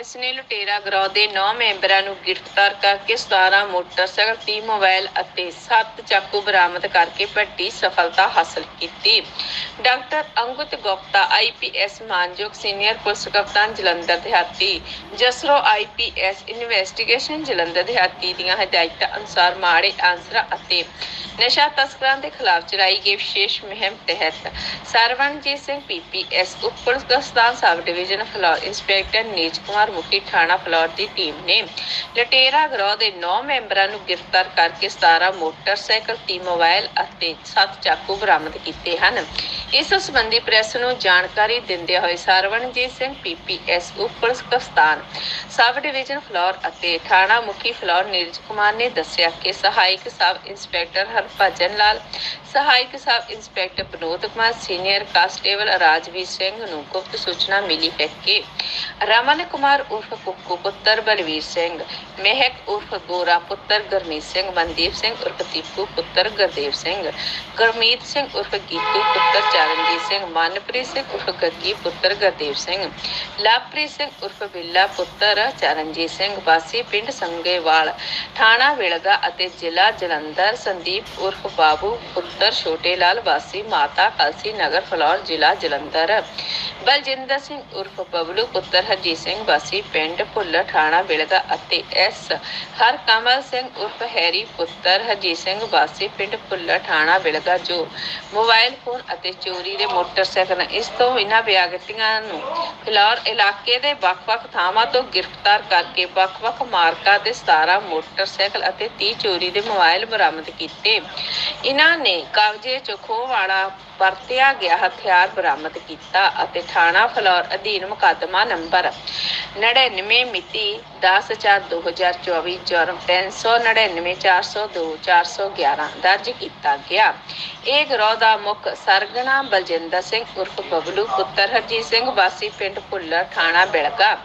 Police ਨੇ ਲੁਟੇਰਾ ਗਰੋਹ ਦੇ 9 ਮੈਂਬਰਾਂ ਨੂੰ ਗ੍ਰਿਫਤਾਰ ਕਰਕੇ 17 ਮੋਟਰਸਾਈਕਲ 30 ਮੋਬਾਈਲ ਅਤੇ 7 ਚਾਕੂ ਬਰਾਮਦ ਕਰਕੇ ਵੱਡੀ ਸਫਲਤਾ ਹਾਸਲ ਕੀਤੀ। ਡਾਕਟਰ ਅੰਗੁਤ ਗੁਪਤਾ ਆਈਪੀਐਸ ਮਾਨਯੋਗ ਸੀਨੀਅਰ ਪੁਲਿਸ ਕਪਤਾਨ ਜਲੰਧਰ ਦਿਹਾਤੀ, ਜਸਰੋ ਆਈਪੀਐਸ ਇਨਵੈਸਟੀਗੇਸ਼ਨ ਜਲੰਧਰ ਦਿਹਾਤੀ ਦੀਆਂ ਹਦਾਇਤਾਂ ਅਨੁਸਾਰ ਮਾੜੇ ਆਂਸਰਾ ਅਤੇ ਨਸ਼ਾ ਤਸਕਰਾਂ ਦੇ ਖਿਲਾਫ ਚਲਾਈ ਗਈ ਵਿਸ਼ੇਸ਼ ਮੁਹਿੰਮ ਤਹਿਤ ਸਰਵਣਜੀਤ ਸਿੰਘ ਪੀਪੀਐਸ ਉਪ ਪੁਲਿਸ ਗਸਤਾਨ ਸਬ ਡਿਵੀਜ਼ਨ, ਫਲੋਰ ਇੰਸਪੈਕਟਰ ਨੀਜ ਕੁਮਾਰ ਮੁਖੀ ਥਾਣਾ ਫਲੌਰ ਦੀ ਟੀਮ ਨੇ। ਲਟੇਰਾ ਗਰੋਹ ਦੇ 9 ਮੈਂਬਰਾਂ ਨੂੰ ਗ੍ਰਿਫਤਾਰ ਕਰਕੇ 17 ਮੋਟਰਸਾਈਕਲ 30 ਮੋਬਾਈਲ ਅਤੇ 7 ਚਾਕੂ ਬਰਾਮਦ ਕੀਤੇ ਹਨ। ਇਸ ਸੰਬੰਧੀ ਪ੍ਰੈਸ ਨੂੰ ਜਾਣਕਾਰੀ ਦਿੰਦਿਆਂ ਹੋਏ ਸਰਵਣਜੀਤ ਸਿੰਘ ਪੀਪੀਐਸ ਉਪ ਪੁਲਿਸ ਗਸਤਾਨ ਸਬ ਡਿਵੀਜ਼ਨ ਫਲੋਰ ਅਤੇ ਥਾਣਾ ਮੁਖੀ ਫਲੋਰ ਨੀਰਜ ਕੁਮਾਰ ਨੇ ਦੱਸਿਆ ਕਿ ਸਹਾਇਕ ਸਬ ਇੰਸਪੈਕਟਰ ਹਰਭਜਨ ਲਾਲ, ਸਹਾਇਕ sub inspector Vinod Kumar, senior constable Rajvir Singh ਨੂੰ ਗੁਪਤ ਸੂਚਨਾ ਮਿਲੀ ਹੈ ਕਿ ਰਮਨ ਕੁਮਾਰ ਉਰਫ ਕੁੱਕੂ ਪੁੱਤਰ ਬਲਵੀਰ ਸਿੰਘ, ਮਹਿਕ ਉਰਫ ਗੋਰਾ ਪੁੱਤਰ ਗੁਰਮੀਤ ਸਿੰਘ, ਮਨਦੀਪ ਸਿੰਘ ਉਰਫ ਦੀਪੂ ਪੁੱਤਰ ਗੁਰਦੇਵ ਸਿੰਘ, ਗੁਰਮੀਤ ਸਿੰਘ ਉਰਫ ਗੀਤੂ ਪੁੱਤਰ ਚਰਨਜੀਤ ਸਿੰਘ, ਮਨਪ੍ਰੀਤ ਸਿੰਘ ਉਰਫ ਗੱਗੀ ਪੁੱਤਰ ਗੁਰਦੇਵ ਸਿੰਘ, ਲਵਪ੍ਰੀਤ ਸਿੰਘ ਉਰਫ ਬਿੱਲਾ ਪੁੱਤਰ ਚਰਨਜੀਤ ਸਿੰਘ, ਵਾਸੀ ਪਿੰਡ ਸੰਗੇਵਾਲ, ਥਾਣਾ ਵਿਲਗਾ ਅਤੇ ਜ਼ਿਲ੍ਹਾ ਜਲੰਧਰ, ਸੰਦੀਪ ਉਰਫ ਬਾਬੂ ਪੁੱਤਰ ਛੋਟੇ ਲਾਲ ਵਾਸੀ ਮਾਤਾ ਕਲਸੀ ਨਗਰ, ਫਲੌਰ, ਜ਼ਿਲ੍ਹਾ ਜਲੰਧਰ। ਬਲਜਿੰਦਰ ਸਿੰਘ ਉਰਫ ਬਬਲੂ ਪੁੱਤਰ ਹਰਜੀਤ ਸਿੰਘ ਵਾਸੀ ਪਿੰਡ ਭੁੱਲਰ ਥਾਣਾ ਵਿਲਗਾ ਅਤੇ ਐਸ ਹਰਕਮਲ ਸਿੰਘ ਉਰਫ ਹੈਰੀ ਪੁੱਤਰ ਹਰਜੀਤ ਸਿੰਘ ਵਾਸੀ ਪਿੰਡ ਭੁੱਲਰ ਥਾਣਾ ਵਿਲਗਾ ਜੋ ਮੋਬਾਈਲ ਫੋਨ ਅਤੇ ਚੋਰੀ ਦੇ ਮੋਟਰਸਾਈਕਲ ਇਸ ਤੋਂ ਇਹਨਾਂ ਵਿਅਕਤੀਆਂ ਨੂੰ ਫਿਲੌਰ ਇਲਾਕੇ ਦੇ ਵੱਖ-ਵੱਖ ਥਾਵਾਂ ਤੋਂ ਗ੍ਰਿਫਤਾਰ ਕਰਕੇ ਵੱਖ-ਵੱਖ ਮਾਰਕਾ ਦੇ 17 ਮੋਟਰਸਾਈਕਲ ਅਤੇ 30 ਚੋਰੀ ਦੇ ਮੋਬਾਈਲ ਬਰਾਮਦ ਕੀਤੇ। ਇਹਨਾਂ ਨੇ ਕਾਗਜ਼ੇ ਚ ਖੋਹ ਵਾਲਾ ਵਰਤਿਆ ਗਿਆ, ਹਥਿਆਰ ਬਰਾਮਦ ਕੀਤਾ ਅਤੇ ਥਾਣਾ ਫਲੌਰ ਅਧੀਨ ਮੁਕੱਦਮਾ ਨੰਬਰ 99 ਮਿਤੀ 10/4/2024 ਜੁਰਮ 399402 ਦਰਜ ਕੀਤਾ ਗਿਆ। ਇਹ ਗਰੋਹ ਦਾ ਮੁੱਖ ਸਰਗਣਾ ਬਲਜਿੰਦਰ ਸਿੰਘ ਉਰਫ ਬਬਲੂ ਪੁੱਤਰ ਹਰਜੀਤ ਸਿੰਘ ਵਾਸੀ ਪਿੰਡ ਭੁੱਲਰ, ਥਾਣਾ ਬਿਲਗਾ।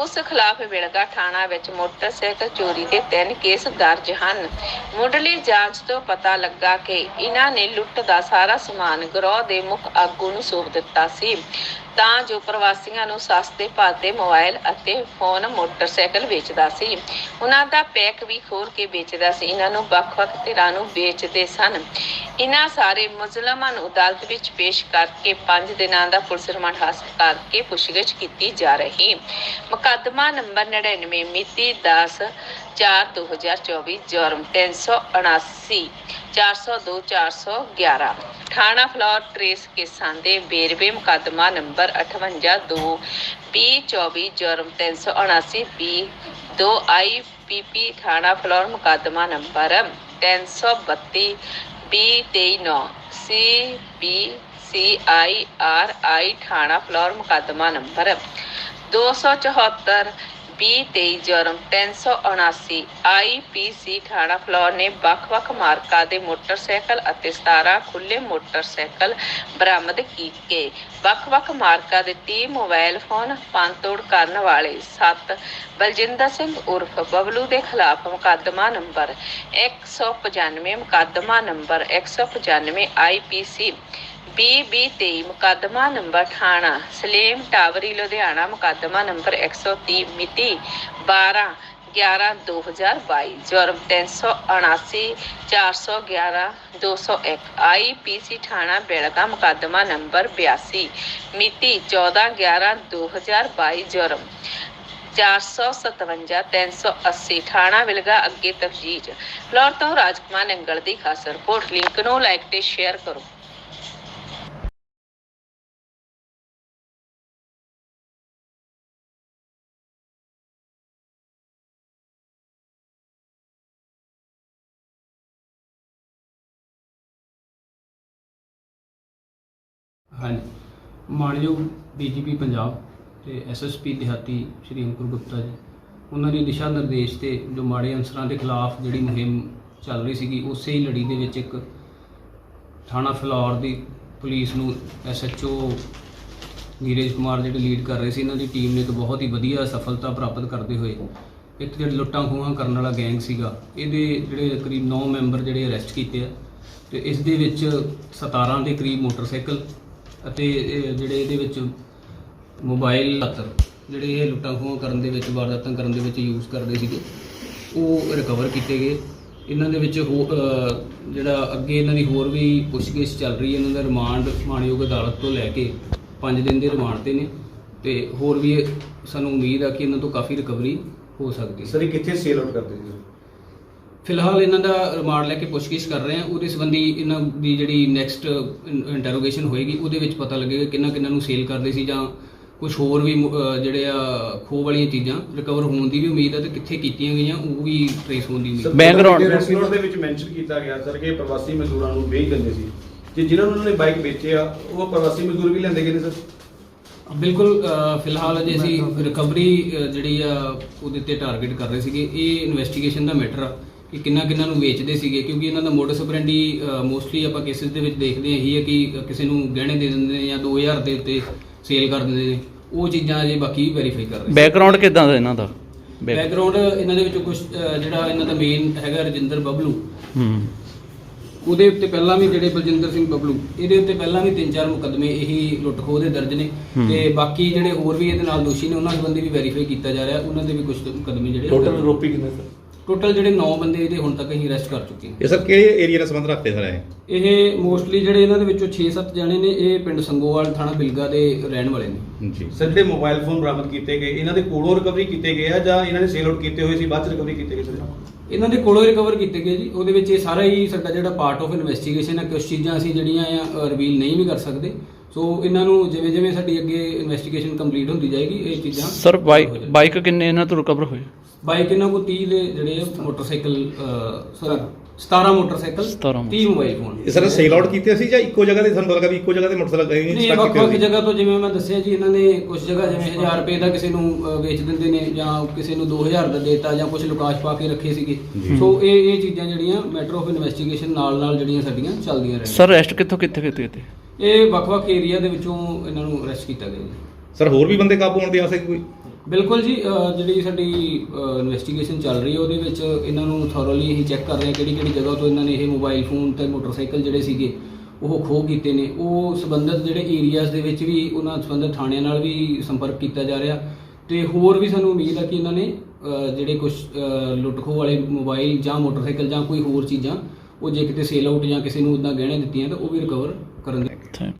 ਉਸ ਖਿਲਾਫ ਬਿਲਗਾ ਥਾਣਾ ਵਿੱਚ ਮੋਟਰਸਾਈਕਲ ਚੋਰੀ ਦੇ ਤਿੰਨ ਕੇਸ ਦਰਜ ਹਨ। ਮੁੱਢਲੀ ਜਾਂਚ ਤੋਂ ਪਤਾ ਲੱਗਾ ਕਿ ਇਹਨਾਂ ਨੇ ਲੁੱਟ ਦਾ ਸਾਰਾ ਸਮਾਨ ਗਰੋਹ ਦੇ ਮੁੱਖ ਆਗੂ ਨੂੰ ਸੌਂਪ ਦਿੱਤਾ ਸੀ। ਤਾਂ ਜੋ ਪ੍ਰਵਾਸੀਆਂ ਨੂੰ ਸਸਤੇ ਭਾਅ ਤੇ ਮੋਬਾਈਲ ਅਤੇ ਫੋਨ ਮੋਟਰਸਾਈਕਲ ਵੇਚਦਾ ਸੀ। ਉਹਨਾਂ ਦਾ ਪੈਕ ਵੀ ਖੋਲ ਕੇ ਵੇਚਦਾ ਸੀ। ਇਹਨਾਂ ਨੂੰ ਵੱਖ-ਵੱਖ ਧਿਰਾਂ ਨੂੰ ਵੇਚਦੇ ਸਨ। ਇਹਨਾਂ ਸਾਰੇ ਮੁਜ਼ਲਮਾਂ ਨੂੰ ਅਦਾਲਤ ਵਿੱਚ ਪੇਸ਼ ਕਰਕੇ 5 ਦਿਨਾਂ ਦਾ ਪੁਲਿਸ ਰਿਮਾਂਡ ਹਾਸਲ ਕਰਕੇ ਪੁੱਛਗਿੱਛ ਕੀਤੀ ਜਾ ਰਹੀ। ਮੁਕੱਦਮਾ ਨੰਬਰ 99 ਮਿਤੀ 10 4 2024 ਜੁਰਮ 379 402 411 ਥਾਣਾ ਫਲੋਰ ਟ੍ਰੇਸ ਕੇਸਾਂ ਦੇ ਵੇਰਵੇ ਮੁਕੱਦਮਾ ਨੰਬਰ 58 2 2024 ਜੁਰਮ 379 ਬੀ 2 ਆਈ ਪੀਪੀ ਥਾਣਾ ਫਲੋਰ ਮੁਕੱਦਮਾ number 332 B 239 C B C I R I ਥਾਣਾ ਫਲੋਰ ਮੁਕੱਦਮਾ ਨੰਬਰ 274 2023 ਜੁਰਮ 379 ਆਈਪੀਸੀ ਥਾਣਾ ਫਲੋਰ ਨੇ ਵੱਖ-ਵੱਖ ਮਾਰਕਾ ਦੇ ਮੋਟਰਸਾਈਕਲ ਅਤੇ 17 ਖੁੱਲੇ ਮੋਟਰਸਾਈਕਲ ਬਰਾਮਦ ਕੀਤੇ। ਵੱਖ-ਵੱਖ ਮਾਰਕਾ ਦੇ 30 ਮੋਬਾਈਲ ਫੋਨ ਪੰਤੋੜ ਕਰਨ ਵਾਲੇ 7 ਬਲਜਿੰਦਰ ਸਿੰਘ ਉਰਫ ਬਬਲੂ ਦੇ ਖਿਲਾਫ ਮੁਕੱਦਮਾ ਨੰਬਰ 195 ਮੁਕੱਦਮਾ ਨੰਬਰ 195 ਆਈਪੀਸੀ ਬੀਬੀ 23 ਮੁਕੱਦਮਾ ਨੰਬਰ ਥਾਣਾ ਸਲੇਮ ਟਾਵਰੀ, ਲੁਧਿਆਣਾ, ਮੁਕੱਦਮਾ ਨੰਬਰ 130 ਮਿਤੀ 12 11 2022 ਜੁਰਮ 379 411 201 ਆਈਪੀਸੀ ਥਾਣਾ ਬੇਲਗਾ ਮੁਕੱਦਮਾ ਨੰਬਰ 82 ਮਿਤੀ 14 11 2022 ਜੁਰਮ 457 380 ਥਾਣਾ ਵਿਲਗਾ ਅੱਗੇ ਤਫਜੀਜ। ਫਲੋਰ ਤੋਂ ਰਾਜਕੁਮਾਰ ਨੰਗਲ ਦੀ ਖਾਸ ਰਿਪੋਰਟ, ਲਿੰਕ ਨੂੰ ਲਾਈਕ ਤੇ ਸ਼ੇਅਰ ਕਰੋ। ਹਾਂਜੀ। ਮਾਨਯੋਗ ਡੀਜੀਪੀ ਪੰਜਾਬ ਤੇ ਐਸਐਸਪੀ ਦਿਹਾਤੀ ਸ਼੍ਰੀ ਅੰਕੁਰ ਗੁਪਤਾ ਜੀ, ਉਹਨਾਂ ਦੇ ਦਿਸ਼ਾ ਨਿਰਦੇਸ਼ ਤੇ ਜੋ ਮਾੜੇ ਅਨਸਰਾਂ ਦੇ ਖਿਲਾਫ ਜਿਹੜੀ ਮੁਹਿੰਮ ਚੱਲ ਰਹੀ ਸੀਗੀ ਉਸੇ ਹੀ ਲੜੀ ਦੇ ਵਿੱਚ ਇੱਕ ਥਾਣਾ ਫਲੌਰ ਦੀ ਪੁਲਿਸ ਨੂੰ ਐਸਐਚਓ ਨੀਰਜ ਕੁਮਾਰ ਜਿਹੜੇ ਲੀਡ ਕਰ ਰਹੇ ਸੀ, ਇਹਨਾਂ ਦੀ ਟੀਮ ਨੇ ਇੱਕ ਬਹੁਤ ਹੀ ਵਧੀਆ ਸਫਲਤਾ ਪ੍ਰਾਪਤ ਕਰਦੇ ਹੋਏ ਇੱਕ ਜਿਹੜਾ ਲੁੱਟਾਂ ਖੋਹਾਂ ਕਰਨ ਵਾਲਾ ਗੈਂਗ ਸੀਗਾ, ਇਹਦੇ ਜਿਹੜੇ ਕਰੀਬ 9 ਮੈਂਬਰ ਜਿਹੜੇ ਅਰੈਸਟ ਕੀਤੇ ਆ ਤੇ ਇਸ ਦੇ ਵਿੱਚ 17 ਦੇ ਕਰੀਬ ਮੋਟਰਸਾਈਕਲ ਅਤੇ ਇਹ ਜਿਹੜੇ ਇਹਦੇ ਵਿੱਚ ਮੋਬਾਈਲ ਅਤਰ ਜਿਹੜੇ ਇਹ ਲੁੱਟਾਂ ਖੋਹਾਂ ਕਰਨ ਦੇ ਵਿੱਚ ਵਾਰਦਾਤਾਂ ਕਰਨ ਦੇ ਵਿੱਚ ਯੂਜ਼ ਕਰਦੇ ਸੀਗੇ ਉਹ ਰਿਕਵਰ ਕੀਤੇ ਗਏ। ਇਹਨਾਂ ਦੇ ਵਿੱਚ ਹੋ ਅ, ਜਿਹੜਾ ਅੱਗੇ ਇਹਨਾਂ ਦੀ ਹੋਰ ਵੀ ਪੁੱਛਗਿੱਛ ਚੱਲ ਰਹੀ ਹੈ ਇਹਨਾਂ ਦਾ ਰਿਮਾਂਡ ਮਾਣਯੋਗ ਅਦਾਲਤ ਤੋਂ ਲੈ ਕੇ 5 ਦਿਨ ਦੇ ਰਿਮਾਂਡ ਤੇ ਨੇ। ਤੇ ਹੋਰ ਵੀ ਇਹ ਸਾਨੂੰ ਉਮੀਦ ਆ ਕਿ ਇਹਨਾਂ ਤੋਂ ਕਾਫੀ ਰਿਕਵਰੀ ਹੋ ਸਕਦੀ ਹੈ। ਸਰ ਇਹ ਕਿੱਥੇ ਸੇਲ ਆਊਟ ਕਰਦੇ ਸੀ? ਫਿਲਹਾਲ ਇਹਨਾਂ ਦਾ ਰਿਮਾਂਡ ਲੈ ਕੇ ਪੁੱਛਗਿੱਛ ਕਰ ਰਹੇ ਹਾਂ। ਉਹਦੇ ਸੰਬੰਧੀ ਇਹਨਾਂ ਦੀ ਜਿਹੜੀ ਨੈਕਸਟ ਇੰਟਰੋਗੇਸ਼ਨ ਹੋਏਗੀ ਉਹਦੇ ਵਿੱਚ ਪਤਾ ਲੱਗੇਗਾ ਕਿੰਨਾ ਕਿੰਨਾ ਨੂੰ ਸੇਲ ਕਰਦੇ ਸੀ ਜਾਂ ਕੁਝ ਹੋਰ ਵੀ ਅਹ ਜਿਹੜੇ ਆ ਖੋਹ ਵਾਲੀਆਂ ਚੀਜ਼ਾਂ ਰਿਕਵਰ ਹੋਣ ਦੀ ਵੀ ਉਮੀਦ ਹੈ ਤੇ ਕਿੱਥੇ ਕੀਤੀਆਂ ਗਈਆਂ ਉਹ ਵੀ ਟ੍ਰੇਸ ਹੋਣ ਦੀ ਉਮੀਦ ਹੈ Background- ਰੈਸਟੋਰੈਂਟ ਦੇ ਵਿੱਚ ਮੈਂਸ਼ਨ ਕੀਤਾ ਗਿਆ ਸਰ ਕਿ ਪ੍ਰਵਾਸੀ ਮਜ਼ਦੂਰਾਂ ਨੂੰ ਵੇਚ ਦਿੰਦੇ ਸੀ। ਜੇ ਜਿਨ੍ਹਾਂ ਨੂੰ ਉਹਨਾਂ ਨੇ ਬਾਈਕ ਵੇਚੇ ਆ ਉਹ ਪ੍ਰਵਾਸੀ ਮਜ਼ਦੂਰ ਵੀ ਲੈਂਦੇ ਗਏ ਨੇ ਸਰ? ਬਿਲਕੁਲ ਫਿਲਹਾਲ ਅਜੇ ਅਸੀਂ ਰਿਕਵਰੀ ਜਿਹੜੀ ਆ ਉਹਦੇ ਤੇ ਟਾਰਗੇਟ ਕਰ ਰਹੇ ਸੀਗੇ। ਇਹ ਇਨਵੈਸਟੀਗੇਸ਼ਨ ਦਾ ਮੈਟਰ ਆ। ਕਿ ਕਿੰਨਾ ਕਿੰਨਾ ਨੂੰ ਵੇਚਦੇ ਸੀਗੇ ਕਿਉਂਕਿ ਇਹਨਾਂ ਦਾ ਮੋਡਸ ਆਪਰੈਂਡੀ ਮੋਸਟਲੀ ਆਪਾਂ ਕੇਸਿਸ ਦੇ ਵਿੱਚ ਦੇਖਦੇ ਹਾਂ ਇਹੀ ਹੈ ਕਿ ਕਿਸੇ ਨੂੰ ਗਹਿਣੇ ਦੇ ਦਿੰਦੇ ਨੇ ਜਾਂ 2000 ਦੇ ਉੱਤੇ ਸੇਲ ਕਰ ਦਿੰਦੇ ਨੇ। ਉਹ ਚੀਜ਼ਾਂ ਅਜੇ ਬਾਕੀ ਵੈਰੀਫਾਈ ਕਰ ਰਹੇ ਸੀ। ਬੈਕਗ੍ਰਾਉਂਡ ਕਿਦਾਂ ਦਾ ਇਹਨਾਂ ਦਾ? ਬੈਕਗ੍ਰਾਉਂਡ ਇਹਨਾਂ ਦੇ ਵਿੱਚੋਂ ਕੁਝ ਜਿਹੜਾ ਇਹਨਾਂ ਦਾ ਮੇਨ ਹੈਗਾ ਰਜਿੰਦਰ ਬਬਲੂ। ਹੂੰ। ਉਹਦੇ ਉੱਤੇ ਪਹਿਲਾਂ ਵੀ ਜਿਹੜੇ ਬਲਜਿੰਦਰ ਸਿੰਘ ਬਬਲੂ ਇਹਦੇ ਉੱਤੇ ਪਹਿਲਾਂ ਵੀ ਤਿੰਨ ਚਾਰ ਮੁਕੱਦਮੇ ਇਹੀ ਲੁੱਟ ਖੋਹ ਦੇ ਦਰਜ ਨੇ। ਤੇ ਬਾਕੀ ਜਿਹੜੇ ਹੋਰ ਵੀ ਇਹਦੇ ਨਾਲ ਦੋਸ਼ੀ ਨੇ ਉਹਨਾਂ ਸੰਬੰਧੀ ਵੀ ਵੈਰੀਫਾਈ ਕੀਤਾ ਜਾ ਰਿਹਾ ਉਹਨਾਂ ਦੇ ਵੀ ਕੁਝ ਮੁਕੱਦਮੇ ਜਿਹੜੇ ਟੋਟਲ ਆਰੋਪੀ ਕਿੰਨੇ ਸਰ? ਟੋਟਲ ਜਿਹੜੇ 9 ਬੰਦੇ ਇਹਦੇ ਹੁਣ ਤੱਕ ਅਸੀਂ ਅਰੈਸਟ ਕਰ ਚੁੱਕੇ ਹਾਂ। ਇਹ ਸਰ ਕਿਹੜੇ ਏਰੀਆ ਨਾਲ ਸੰਬੰਧ ਰੱਖਦੇ ਸਰ ਇਹ? ਇਹ ਮੋਸਟਲੀ ਜਿਹੜੇ ਇਹਨਾਂ ਦੇ ਵਿੱਚੋਂ 6-7 ਜਣੇ ਨੇ ਇਹ ਪਿੰਡ ਸੰਗੋਵਾਲ ਥਾਣਾ ਬਿਲਗਾ ਦੇ ਰਹਿਣ ਵਾਲੇ ਨੇ। ਜੀ। ਸਰ ਜਿਹੜੇ ਮੋਬਾਈਲ ਫੋਨ ਬਰਾਮਦ ਕੀਤੇ ਗਏ ਇਹਨਾਂ ਦੇ ਕੋਲੋਂ ਰਿਕਵਰੀ ਕੀਤੇ ਗਏ ਆ ਜਾਂ ਇਹਨਾਂ ਨੇ ਸੇਲ ਆਊਟ ਕੀਤੇ ਹੋਏ ਸੀ ਬਾਅਦ ਚ ਰਿਕਵਰੀ ਕੀਤੇ ਗਏ ਸਰ? ਇਹਨਾਂ ਦੇ ਕੋਲੋਂ ਰਿਕਵਰ ਕੀਤੇ ਗਏ ਜੀ। ਉਹਦੇ ਵਿੱਚ ਇਹ ਸਾਰਾ ਹੀ ਸਾਡਾ ਜਿਹੜਾ ਪਾਰਟ ਆਫ ਇਨਵੈਸਟੀਗੇਸ਼ਨ ਹੈ ਕੁਝ ਚੀਜ਼ਾਂ ਅਸੀਂ ਜਿਹੜੀਆਂ ਆ ਰਿਵੀਲ ਨਹੀਂ ਵੀ ਕਰ ਸਕਦੇ। ਸੋ ਇਹਨਾਂ ਨੂੰ ਜਿਵੇਂ ਜਿਵੇਂ ਸਾਡੀ ਅੱਗੇ ਇਨਵੈਸਟੀਗੇਸ਼ਨ ਕੰਪਲੀਟ ਹੁੰਦੀ ਜਾਏਗੀ ਇਹ ਚੀਜ਼ਾਂ ਸਰ ਬਾਈਕ ਬਾਈਕ ਕਿੰਨੇ ਇਹਨਾਂ ਤੋਂ ਰਿਕਵਰ ਹੋਏ? ਬਾਈਕ ਇਹਨਾਂ ਕੋਲ 30 ਦੇ ਜਿਹੜੇ motorcycle sorry 17 motorcycle 17 30 mobile phone ਇਹ ਸਰ ਸੇਲ ਆਊਟ ਕੀਤੇ ਸੀ ਜਾਂ ਇੱਕੋ ਜਗ੍ਹਾ ਤੇ? ਸਾਨੂੰ ਪਤਾ ਲੱਗਾ ਵੀ ਇੱਕੋ ਜਗ੍ਹਾ ਤੇ ਮੋਟਰਸਾਈਕਲ ਗਏ ਨਹੀਂ ਇਹ ਵੱਖ ਵੱਖ ਜਗ੍ਹਾ ਤੋਂ ਜਿਵੇਂ ਮੈਂ ਦੱਸਿਆ ਜੀ ਇਹਨਾਂ ਨੇ ਕੁਝ ਜਗ੍ਹਾ ਜਿਵੇਂ 1000 ਰੁਪਏ ਦਾ ਕਿਸੇ ਨੂੰ ਵੇਚ ਦਿੰਦੇ ਨੇ ਜਾਂ ਕਿਸੇ ਨੂੰ 2000 ਦਾ ਦੇਤਾ ਜਾਂ ਕੁਝ ਲੁਕਾਸ਼ ਪਾ ਕੇ ਰੱਖੇ ਸੀਗੇ। ਸੋ ਇਹ ਇਹ ਚੀਜ਼ਾਂ ਜਿਹੜੀਆਂ ਮੈਟਰ ਆਫ ਇਨਵੈਸਟੀਗੇਸ਼ਨ ਨਾਲ ਨਾਲ ਜਿਹੜੀਆਂ ਸਾਡੀਆਂ ਚੱਲਦੀਆਂ ਰਹਿੰਦੀਆਂ ਸਰ ਰੈਸਟ ਕਿੱਥੋਂ ਕਿੱਥੇ ਕਿੱਥੇ ਕਿੱਥੇ? ਇਹ ਵੱਖ ਵੱਖ ਏਰੀਆ ਦੇ ਵਿੱਚੋਂ ਇਹਨਾਂ ਨੂੰ ਅਰੈਸਟ ਕੀਤਾ ਗਿਆ ਜੀ। ਸਰ ਹੋਰ ਵੀ ਬੰਦੇ ਕਾਬੂ ਹੋਣ ਦੇ ਆਸੇ ਕੋਈ? ਬਿਲਕੁਲ ਜੀ ਜਿਹੜੀ ਸਾਡੀ ਇਨਵੈਸਟੀਗੇਸ਼ਨ ਚੱਲ ਰਹੀ ਹੈ ਉਹਦੇ ਵਿੱਚ ਇਹਨਾਂ ਨੂੰ ਥੋਰਲੀ ਅਸੀਂ ਚੈੱਕ ਕਰ ਰਹੇ ਹਾਂ ਕਿਹੜੀ ਕਿਹੜੀ ਜਗ੍ਹਾ ਤੋਂ ਇਹਨਾਂ ਨੇ ਇਹ ਮੋਬਾਈਲ ਫੋਨ ਤੇ ਮੋਟਰਸਾਈਕਲ ਜਿਹੜੇ ਸੀਗੇ ਉਹ ਖੋਹ ਕੀਤੇ ਨੇ। ਉਹ ਸੰਬੰਧਿਤ ਜਿਹੜੇ ਏਰੀਆਜ਼ ਦੇ ਵਿੱਚ ਵੀ ਉਹਨਾਂ ਸੰਬੰਧਿਤ ਥਾਣਿਆਂ ਨਾਲ ਵੀ ਸੰਪਰਕ ਕੀਤਾ ਜਾ ਰਿਹਾ। ਤੇ ਹੋਰ ਵੀ ਸਾਨੂੰ ਉਮੀਦ ਹੈ ਕਿ ਇਹਨਾਂ ਨੇ ਅਹ, ਜਿਹੜੇ ਕੁਝ ਲੁੱਟ ਖੋਹ ਵਾਲੇ ਮੋਬਾਈਲ ਜਾਂ ਮੋਟਰਸਾਈਕਲ ਜਾਂ ਕੋਈ ਹੋਰ ਚੀਜ਼ਾਂ ਉਹ ਜੇ ਕਿਤੇ ਸੇਲ ਆਊਟ ਜਾਂ ਕਿਸੇ ਨੂੰ ਉਦਾਂ ਗਹਿਣੇ ਦਿੱਤੀਆਂ ਤਾਂ ਉਹ ਵੀ ਰਿਕਵਰ